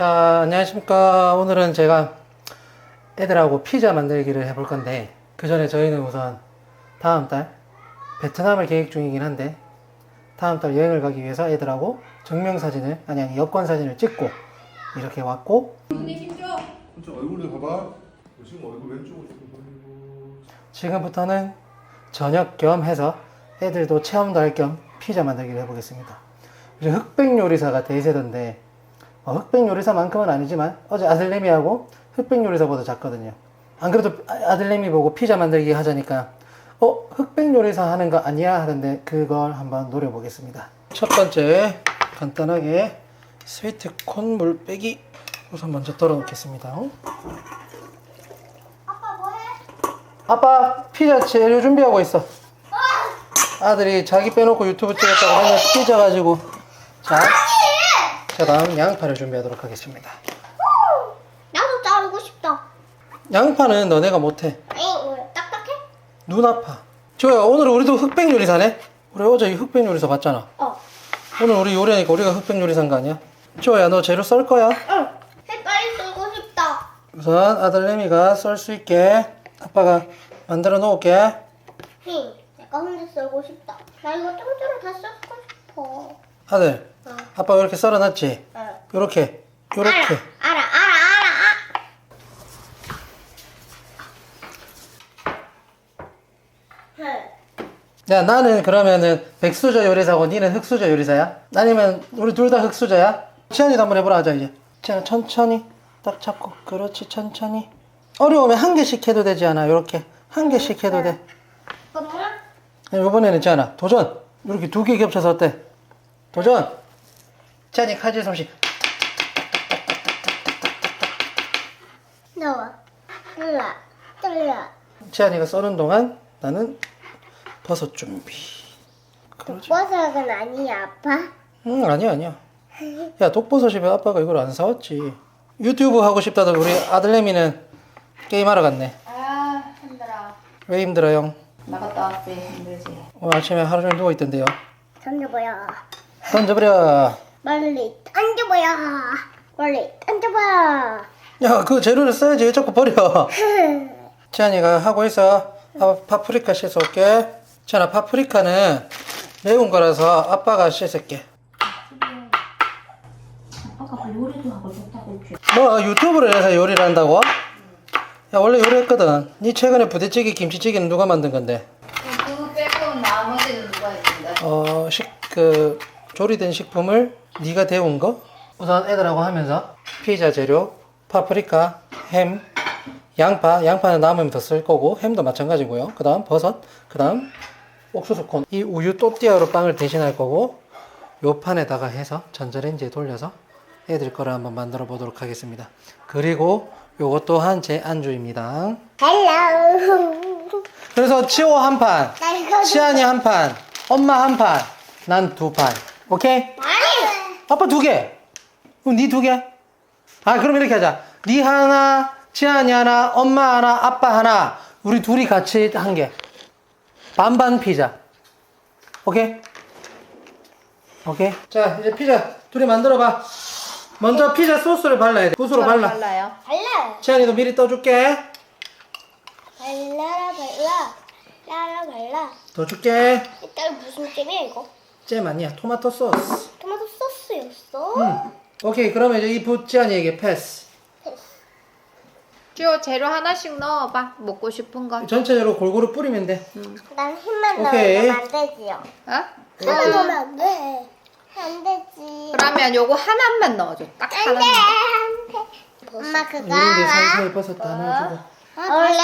자, 안녕하십니까. 오늘은 제가 애들하고 피자 만들기를 해볼 건데, 그 전에 저희는 우선 다음 달 베트남을 계획 중이긴 한데, 다음 달 여행을 가기 위해서 애들하고 증명사진을, 아니, 아니, 여권사진을 찍고, 이렇게 왔고, 저 얼굴을 봐봐. 지금 얼굴 왼쪽으로 좀 돌리고. 지금부터는 저녁 겸 해서 애들도 체험도 할 겸 피자 만들기를 해보겠습니다. 요즘 흑백 요리사가 대세던데 어, 흑백 요리사만큼은 아니지만 어제 아들내미하고 흑백 요리사보다 작거든요. 안 그래도 아- 아들내미 보고 피자 만들기 하자니까 어 흑백 요리사 하는 거 아니야 하던데 그걸 한번 노려보겠습니다. 첫 번째 간단하게 스위트 콘 물 빼기 우선 먼저 덜어놓겠습니다. 아빠 뭐해? 아빠 피자 재료 준비하고 있어. 아들이 자기 빼놓고 유튜브 찍었다고 맨날 피자 가지고 자, 자 다음 양파를 준비하도록 하겠습니다. 나도 자르고 싶다. 양파는 너네가 못해. 에이 왜 딱딱해? 눈 아파. 조야 오늘 우리도 흑백 요리사네. 우리 어제 이 흑백 요리사 봤잖아. 어. 오늘 우리 요리하니까 우리가 흑백 요리사인 거 아니야? 조야 너 재료 썰 거야? 응. 색깔이 쓰고 싶다. 우선 아들내미가 썰 수 있게 아빠가 만들어 놓을게. 응. 내가 혼자 쓰고 싶다. 나 이거 통째로 다 쓰고 싶어. 아들, 어. 아빠가 이렇게 썰어놨지? 응. 요렇게, 요렇게. 알아. 알아. 알아. 알아. 응. 야 나는 그러면은 백수저 요리사고 니는 흑수저 요리사야? 아니면 우리 둘 다 흑수저야? 치안이도 한번 해보라 하자 이제 치안아 천천히 딱 잡고 그렇지 천천히 어려우면 한 개씩 해도 되지 않아 요렇게 한 개씩 해도 돼 잠깐만. 아니, 이번에는 치안아 도전 이렇게 두 개 겹쳐서 어때? 도전 치안이 칼질 솜씨 나와. 뜰라. 뜰라. 치안이가 써는 동안 나는 버섯 준비 그러지 버섯은 아니야 아빠. 응 아니야 아니야 야 독버섯이면 아빠가 이걸 안 사왔지 유튜브 하고 싶다던 우리 아들내미는 게임하러 갔네 아 힘들어 왜 힘들어요? 나갔다 왔지 힘들지 오늘 아침에 하루 종일 누워있던데요 던져봐요. 던져버려. 멀리 던져봐요. 멀리 던져봐. 야 그 재료를 써야지. 왜 자꾸 버려? 채연이가 하고 있어. 아, 파프리카 씻어올게. 채연아 파프리카는 매운 거라서 아빠가 씻을게. 아빠가 요리도 하고 좋다고 했지. 뭐 유튜브를 해서 요리를 한다고? 야 원래 요리했거든. 니 최근에 부대찌개 김치찌개는 누가 만든 건데? 그거 빼고 나머지는 누가 했는데 어, 식, 그, 조리된 식품을 네가 데운 거? 우선 애들하고 하면서 피자 재료, 파프리카, 햄, 양파, 양파는 남으면 더 쓸 거고 햄도 마찬가지고요. 그 다음 버섯, 그 다음 옥수수콘. 이 우유 또띠아로 빵을 대신할 거고 요 판에다가 해서 전자레인지에 돌려서 애들 거를 한번 만들어 보도록 하겠습니다. 그리고 요것 또한 제 안주입니다. 헬로. 그래서 치오 한 판, 시안이 한 판, 엄마 한 판, 난 두 판. 오케이? 아니. 아빠 두 개. 그럼 니 두 개? 아, 그럼 이렇게 하자. 니 하나, 시안이 하나, 엄마 하나, 아빠 하나. 우리 둘이 같이 한 개. 반반 피자. 오케이? 오케이? 자, 이제 피자 둘이 만들어 봐. 먼저 피자 소스를 발라야 돼. 붓으로 발라. 달라요 발라. 시안이도 미리 떠줄게. 발라라 발라. 라라 발라. 더 줄게. 이따 무슨 잼이야 이거? 잼 아니야. 토마토 소스. 토마토 소스였어? 응. 오케이, 그러면 이제 이 붓지안이에게 패스. 주요 재료 하나씩 넣어봐 먹고 싶은 거 전체적으로 골고루 뿌리면 돼. 난 힘만 오케이. 넣으면 안 되지요. 어? 하나 넣으면 안 돼. 안 되지. 그러면 요거 하나만 넣어줘 딱안 돼. 하나만 안 돼. 엄마 그거 이런데 알아? 살살 버섯 다 넣어주고. 원래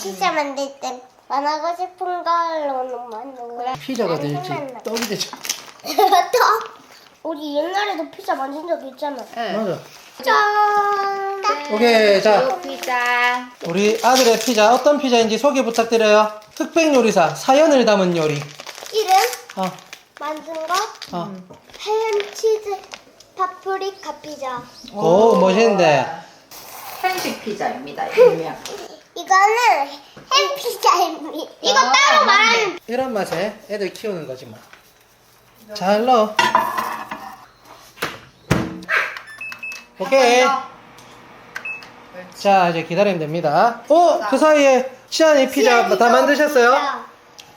피자 만들 때 만하고 싶은 걸로는 만든 피자가 될지 떡이 될지. 떡. 우리 옛날에도 피자 만든 적 있잖아. 응. 맞아. 짠. 오케이, 자요 피자 우리 아들의 피자 어떤 피자인지 소개 부탁드려요. 흑백 요리사 사연을 담은 요리. 이름 어, 만든 거 어. 햄 치즈 파프리카 피자. 오 멋있는데. 한식 피자입니다 일명 이거는 햄 피자입니다. 이거 아, 따로 맞네. 말하는 이런 맛에 애들 키우는 거지 뭐. 잘 넣어. 오케이. 자, 이제 기다리면 됩니다. 어, 그 사이에 치안이 피자 다 만드셨어요?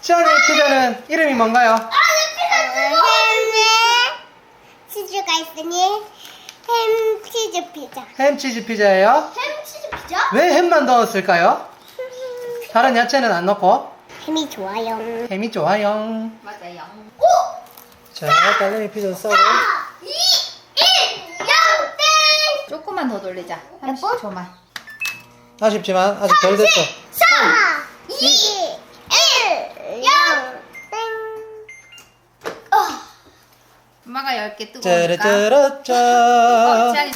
치안이 피자는 이름이 뭔가요? 햄에 치즈가 있으니 햄 치즈 피자. 햄 치즈 피자예요? 햄 치즈 피자? 왜 햄만 넣었을까요? 다른 야채는 안 넣고 햄이 좋아요. 햄이 좋아요. 맞아요. 자, 딸내미 피자 써고 2, 1, 0, 땡! 조금만 더 돌리자. 몇 번? 30초만. 아쉽지만 아직 덜 됐어. 4, 2, 1, 0, 땡! 어. 엄마가 10개 뜨거우니까. 짜라짜라짜. 어, 지안이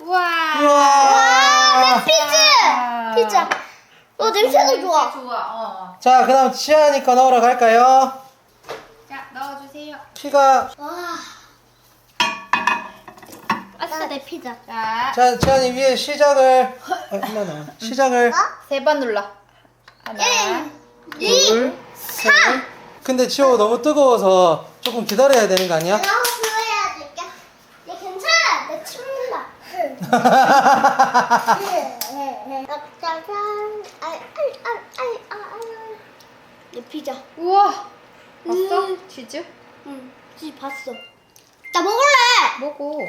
우와. 우와. 피자! 피자. 어, 냄새도 좋아. 좋아. 어. 자, 그 다음 치안이 거 넣으러 갈까요? 자, 넣어주세요. 피가, 와. 아싸, 내 피자. 자, 자, 치안이 위에 시작을, 어, 엄마 나 시작을, 세 번 눌러. 하나. 2, 둘, 셋. 근데 치호 너무 뜨거워서 조금 기다려야 되는 거 아니야? 내가 보여야 될게. 얘 괜찮아. 내 침는다. 짜잔. 아이, 아이, 아이, 아이, 아이. 내 피자. 우와. 봤어? 치즈? 응, 지 봤어. 나 먹을래. 뭐고?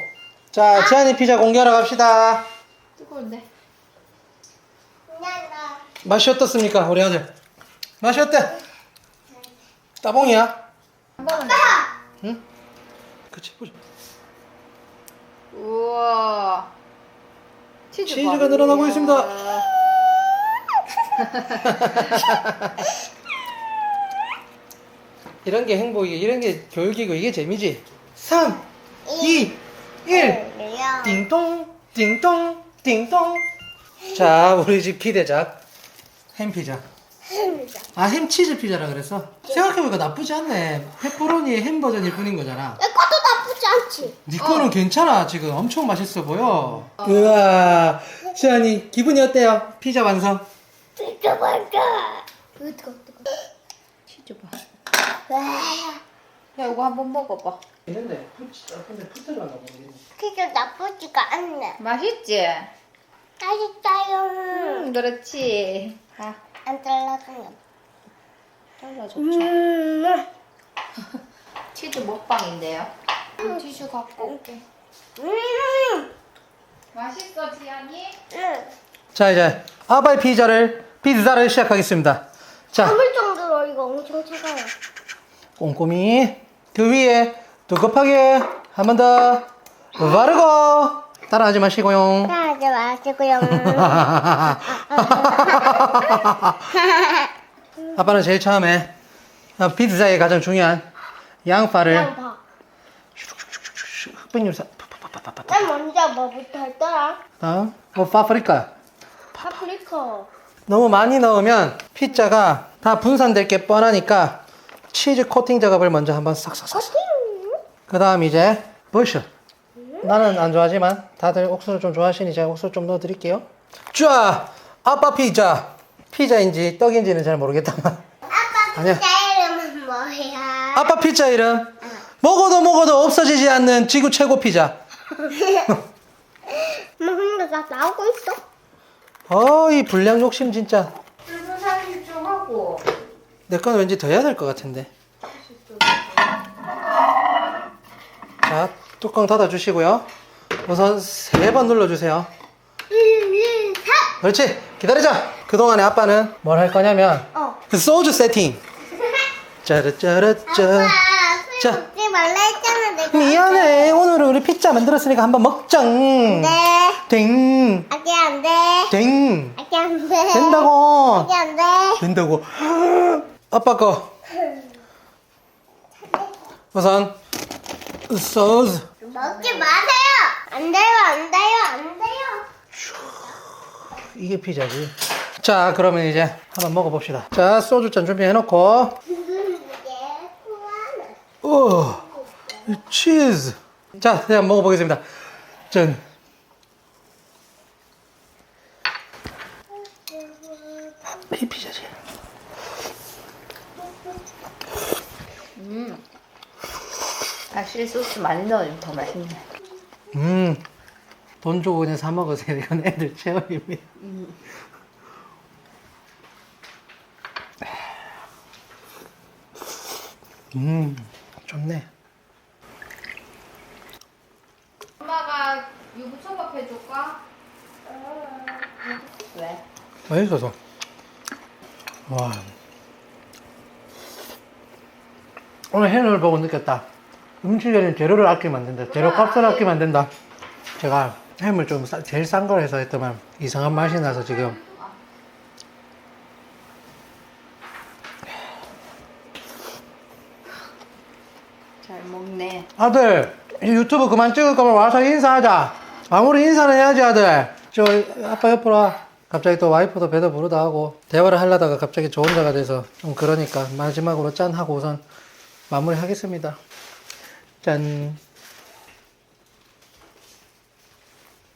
자, 치안이 피자 공개하러 갑시다. 뜨거운데. 나 맛이 어떻습니까, 우리 아들? 맛이 어때? 따봉이야? 한 번은. 응? 그치, 보자. 우와. 치즈 치즈가 봐. 늘어나고 있습니다. 이런 게 행복이고, 이런 게 교육이고, 이게 재미지. 3, 2, 1. 나. 띵동, 띵동, 띵동. 자, 우리 집 기대작. 햄 피자. 아, 햄 치즈 피자라 그랬어? 생각해보니까 나쁘지 않네. 페퍼로니의 햄 버전일 뿐인 거잖아. 않지. 네 거는 괜찮아. 지금 엄청 맛있어 보여. 우와. 시안이 기분이 어때요? 피자 완성. 진짜 맛있다. 으, 뜨거, 뜨거. 치즈 봐. 와, 야, 이거 한번 먹어봐. 근데 푸트가 나 모르겠네. 피자 나쁘지가 않네. 맛있지? 맛있어요. 음, 그렇지. 아, 안 잘라서요. 잘라줬죠. 음, 치즈 먹방인데요. 티슈 갖고 올게. 음, 맛있어, 지안이? 음. 자, 이제 아바이 피자를, 피자를 시작하겠습니다. 자, 담을 정도로 이거 엄청 차가워. 꼼꼼히 그 위에 두 곱하게 한 번 더 바르고 따라하지 마시고요. 하지 마시고요. 아빠는 제일 처음에 어, 피자의 가장 중요한 양파를 양파. 흑백요리사 난 먼저 뭐부터 할더라? 다음 어, 파프리카 파프리카. 너무 많이 넣으면 피자가 다 분산될 게 뻔하니까 치즈 코팅 작업을 먼저 한번 싹싹싹 커팅. 그 다음 이제 버셔 나는 안 좋아하지만 다들 옥수수 좀 좋아하시니 제가 옥수수 좀 넣어드릴게요 쫙 아빠 피자 피자인지 떡인지는 잘 모르겠다만 아빠 아니야. 피자 이름은 뭐야? 아빠 피자 이름 먹어도 먹어도 없어지지 않는 지구 최고 피자. 뭐 근데 나 나오고 있어? 어이 불량 욕심 진짜. 1분 30초 하고. 내 거는 왠지 더 해야 될 것 같은데. 자 뚜껑 닫아 주시고요. 우선 세 번 눌러 주세요. 1, 2, 3. 그렇지. 기다리자. 그 동안에 아빠는 뭘 할 거냐면 어. 소주 세팅. 짜라짜라짜. 아빠 자. 술 먹지 말라 했잖아 내가. 미안해 오늘은 우리 피자 만들었으니까 한번 먹자 네. 땡 아기 안 돼. 땡 아기 안 돼. 된다고 아기 안 돼. 된다고 아빠 거 우선 소스 먹지 마세요. 안 돼요, 안 돼요, 안 돼요. 이게 피자지 자 그러면 이제 한번 먹어봅시다 자 소주잔 준비해놓고. 오 치즈. 자 그냥 먹어보겠습니다. 짠. 이 피자지. 다시 소스 많이 넣으면 더 맛있네. 음. 돈 주고 그냥 사 먹으세요. 이건 애들 체험입니다. 음, 좋네. 엄마가 유부초밥 해줄까? 왜? 맛있어서. 와. 오늘 해를 보고 느꼈다. 음식에는 재료를 아끼면 안 된다. 재료 값을 아끼면 안 된다. 제가 햄을 좀 싸- 제일 싼 걸 해서 했더만 이상한 맛이 나서 지금 잘 먹네. 아들 이 유튜브 그만 찍을 거면 와서 인사하자. 아무리 인사는 해야지 아들. 저 아빠 옆으로 와. 갑자기 또 와이프도 배도 부르다 하고 대화를 하려다가 갑자기 저 혼자가 돼서 좀 그러니까 마지막으로 짠 하고 우선 마무리하겠습니다. 짠.